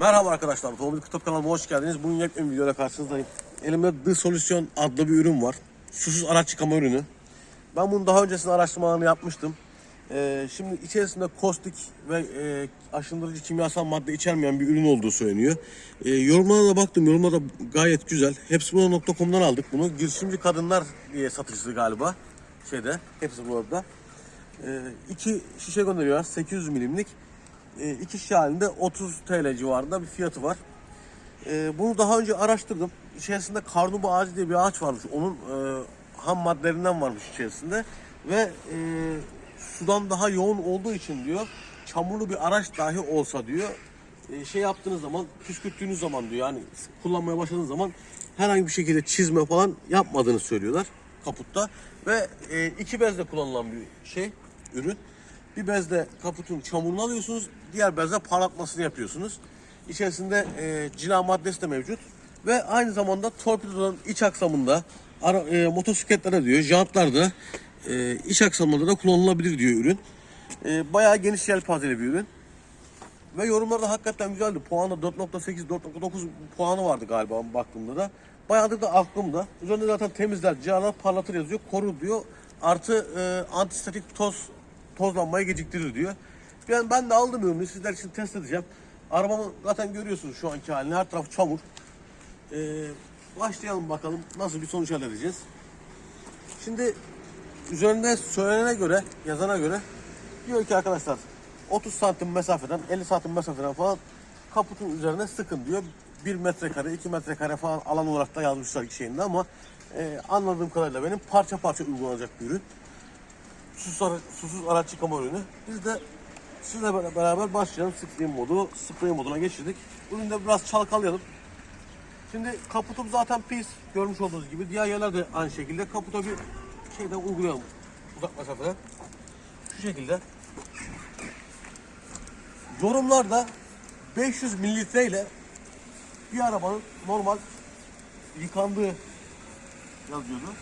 Merhaba arkadaşlar, Tomobil Kitap kanalıma hoş geldiniz. Bugün yepyeni bir videoyla karşınızdayım. Elimde The Solution adlı bir ürün var. Susuz araç yıkama ürünü. Ben bunu daha öncesinde araştırmalarını yapmıştım. Ee, şimdi içerisinde kostik ve e, aşındırıcı kimyasal madde içermeyen bir ürün olduğu söyleniyor. Ee, yorumlarına da baktım, yorumlar da gayet güzel. Hepsibuna.com'dan aldık bunu. Girişimci kadınlar diye satıcısı galiba. Şeyde, hepsi burada. Ee, iki şişe gönderiyorlar, 800 milimlik. Ee, iki şişe halinde 30 TL civarında bir fiyatı var. Ee, bunu daha önce araştırdım. İçerisinde karnubu ağacı diye bir ağaç varmış. Onun e, ham maddelerinden varmış içerisinde. Ve e, sudan daha yoğun olduğu için diyor, çamurlu bir araç dahi olsa diyor, e, şey yaptığınız zaman, püskürttüğünüz zaman diyor, yani kullanmaya başladığınız zaman herhangi bir şekilde çizme falan yapmadığını söylüyorlar kaputta. Ve e, iki bezle kullanılan bir şey, ürün. Bir bezle kaputun çamurunu alıyorsunuz, diğer bezle parlatmasını yapıyorsunuz. İçerisinde e, cila maddesi de mevcut. Ve aynı zamanda torpidoların iç aksamında, ara, e, motosikletlerde diyor, jantlarda, e, iç aksamında da kullanılabilir diyor ürün. E, bayağı geniş yelpazeli bir ürün. Ve yorumlarda hakikaten güzeldi. Puanı 4.8, 4.9 puanı vardı galiba baktığımda da. Bayağıdır da aklımda. Üzerinde zaten temizler, cilalar parlatır yazıyor, korur diyor. Artı e, antistatik toz, tozlanmayı geciktirir diyor. Ben, ben de aldım ürünü sizler için test edeceğim. Arabamı zaten görüyorsunuz şu anki halini. Her taraf çamur. E, başlayalım bakalım nasıl bir sonuç elde edeceğiz. Şimdi üzerinde söylenene göre, yazana göre diyor ki arkadaşlar 30 santim mesafeden 50 santim mesafeden falan kaputun üzerine sıkın diyor. 1 metrekare, 2 metrekare falan alan olarak da yazmışlar şeyinde ama e, anladığım kadarıyla benim parça parça uygulanacak bir ürün. Susuz, ara- susuz araç yıkama ürünü. Biz de sizle bera- beraber başlayalım. Sprey modu, sprey moduna geçirdik. Ürünü de biraz çalkalayalım. Şimdi kaputum zaten pis. Görmüş olduğunuz gibi. Diğer yerler de aynı şekilde. Kaputa bir şeyden uygulayalım. Uzak mesafeden. Şu şekilde. Yorumlarda 500 mililitre ile bir arabanın normal yıkandığı yazıyordu.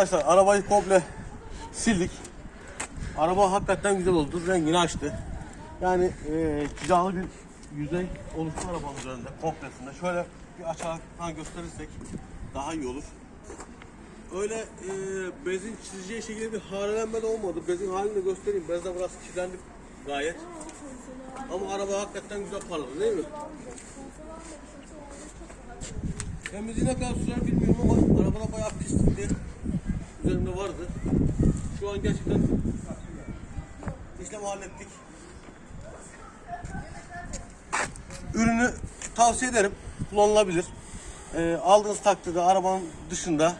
Arkadaşlar arabayı komple sildik. Araba hakikaten güzel oldu. Rengini açtı. Yani e, cilalı bir yüzey oluştu arabanın üzerinde komplesinde. Şöyle bir açarak gösterirsek daha iyi olur. Öyle e, bezin çizeceği şekilde bir harelenme de olmadı. Bezin halini de göstereyim. Bez de biraz kirlendi gayet. Ama araba hakikaten güzel parladı değil mi? Temizliği ne kadar sürer bilmiyorum ama arabada bayağı pislikti. Üzerinde vardı. Şu an gerçekten işlemi hallettik. Ürünü tavsiye ederim. Kullanılabilir. Ee, aldığınız takdirde arabanın dışında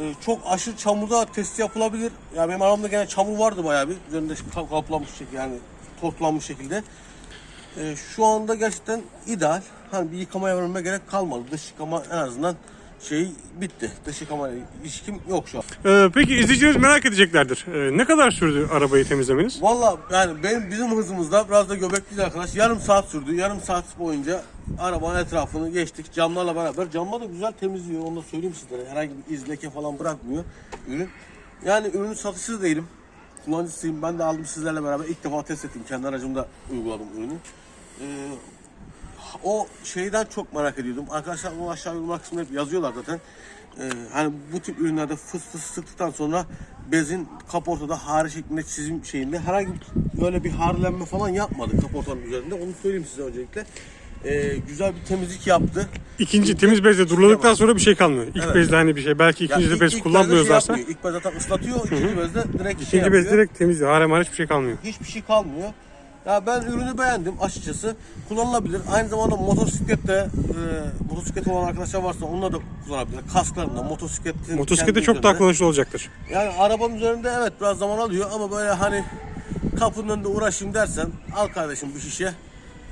e, çok aşırı çamurda testi yapılabilir. Ya benim arabamda gene çamur vardı bayağı bir. Üzerinde kap- kaplanmış şekilde yani tozlanmış şekilde. Ee, şu anda gerçekten ideal. Hani bir yıkamaya vermeme gerek kalmadı. Dış yıkama en azından şey bitti. Dış yıkama ilişkim yok şu an. Ee, peki izleyicilerimiz merak edeceklerdir. Ee, ne kadar sürdü arabayı temizlemeniz? Valla yani benim bizim hızımızda biraz da göbekli arkadaş yarım saat sürdü. Yarım saat boyunca arabanın etrafını geçtik camlarla beraber. Camlar da güzel temizliyor onu da söyleyeyim sizlere. Herhangi bir iz falan bırakmıyor ürün. Yani ürünün satıcısı değilim. Kullanıcısıyım. Ben de aldım sizlerle beraber. ilk defa test ettim. Kendi aracımda uyguladım ürünü. Ee, o şeyden çok merak ediyordum. Arkadaşlar onu aşağı yorumlar kısmında hep yazıyorlar zaten. Ee, hani bu tip ürünlerde fıs fıs sıktıktan sonra bezin kaportada hare şeklinde çizim şeyinde herhangi böyle bir harlenme falan yapmadı kaportanın üzerinde. Onu söyleyeyim size öncelikle. Ee, güzel bir temizlik yaptı. İkinci temiz bezle duruladıktan sonra bir şey kalmıyor. İlk Evet. bezle hani bir şey. Belki ikinci ilk- bez ilk bezde kullanmıyorlarsa Şey ilk bez zaten ıslatıyor. ikinci bezde direkt şey ikinci bez yapıyor. direkt temiz. Harem hariç bir şey kalmıyor. hiçbir şey kalmıyor. Ya ben ürünü beğendim açıkçası. Kullanılabilir. Aynı zamanda motosiklette e, motosiklet olan arkadaşlar varsa onunla da kullanabilir. Kasklarında, motosikletin Motosiklete çok daha kullanışlı olacaktır. Yani arabanın üzerinde evet biraz zaman alıyor ama böyle hani kapının önünde uğraşayım dersen al kardeşim bir şişe.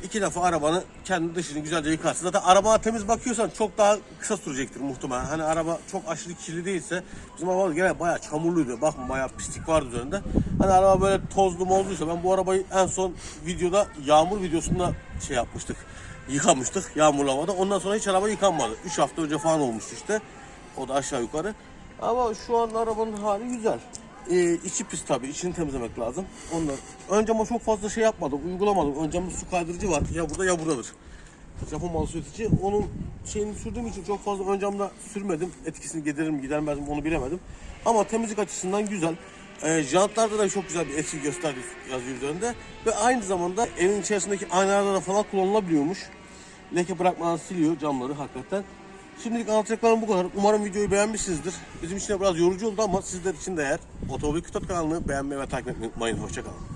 İki defa arabanı kendi dışını güzelce yıkarsın. Zaten arabana temiz bakıyorsan çok daha kısa sürecektir muhtemelen. Hani araba çok aşırı kirli değilse bizim arabamız gene bayağı çamurluydu. Bakma bayağı pislik vardı üzerinde. Hani araba böyle tozlu mozluysa ben bu arabayı en son videoda yağmur videosunda şey yapmıştık. Yıkamıştık yağmurlamada. Ondan sonra hiç araba yıkanmadı. 3 hafta önce falan olmuştu işte. O da aşağı yukarı. Ama şu an arabanın hali güzel. Ee, içi pis tabii. içini temizlemek lazım. Ondan. Ön cama çok fazla şey yapmadım. Uygulamadım. Ön camda su kaydırıcı var. Ya burada ya buradadır. Japon malı üretici. Onun şeyini sürdüğüm için çok fazla ön camda sürmedim. Etkisini giderir mi gidermez mi onu bilemedim. Ama temizlik açısından güzel. Ee, jantlarda da çok güzel bir etki gösterdi yazıyor üzerinde. Ve aynı zamanda evin içerisindeki aynalarda da falan kullanılabiliyormuş. Leke bırakmadan siliyor camları hakikaten. Şimdilik anlatacaklarım bu kadar. Umarım videoyu beğenmişsinizdir. Bizim için de biraz yorucu oldu ama sizler için de eğer Otomobil Kütüp kanalını beğenmeyi ve takip etmeyi unutmayın. Hoşçakalın.